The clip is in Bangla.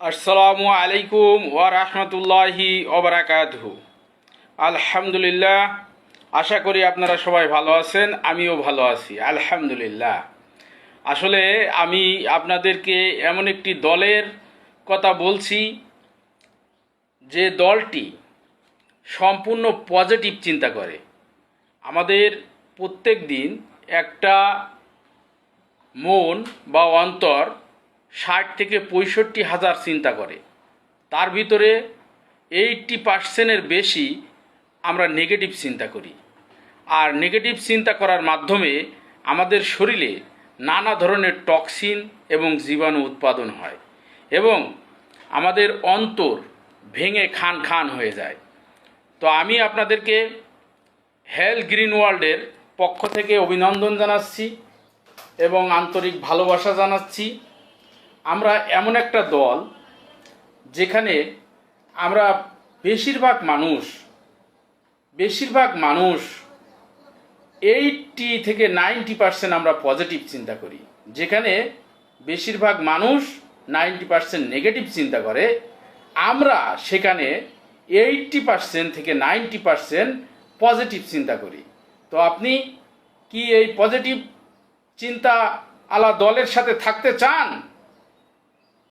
আসসালামু আলাইকুম ওয়া রাহমাতুল্লাহি ওবারাকাতুহু আলহামদুলিল্লাহ, আশা করি আপনারা সবাই ভালো আছেন, আমিও ভালো আছি, আলহামদুলিল্লাহ। আসলে আমি আপনাদেরকে এমন একটি দলের কথা বলছি, যে দলটি সম্পূর্ণ পজিটিভ চিন্তা করে। আমাদের প্রত্যেক দিন একটা মন বা অন্তর ষাট থেকে পঁয়ষট্টি হাজার চিন্তা করে। তার ভিতরে এইটটি পার্সেন্টের বেশি আমরা নেগেটিভ চিন্তা করি। আর নেগেটিভ চিন্তা করার মাধ্যমে আমাদের শরীরে নানা ধরনের টক্সিন এবং জীবাণু উৎপাদন হয় এবং আমাদের অন্তর ভেঙে খান খান হয়ে যায়। তো আমি আপনাদেরকে হেলথ গ্রিন ওয়ার্ল্ডের পক্ষ থেকে অভিনন্দন জানাচ্ছি এবং আন্তরিক ভালোবাসা জানাচ্ছি। আমরা এমন একটা দল যেখানে আমরা বেশিরভাগ মানুষ বেশিরভাগ মানুষ এইটটি থেকে নাইনটি পার্সেন্ট আমরা পজিটিভ চিন্তা করি। যেখানে বেশিরভাগ মানুষ নাইনটি পার্সেন্ট নেগেটিভ চিন্তা করে। আমরা সেখানে এইটটি পার্সেন্ট থেকে নাইনটি পার্সেন্ট পজিটিভ চিন্তা করি। তো আপনি কি এই পজিটিভ চিন্তা আলা দলের সাথে থাকতে চান?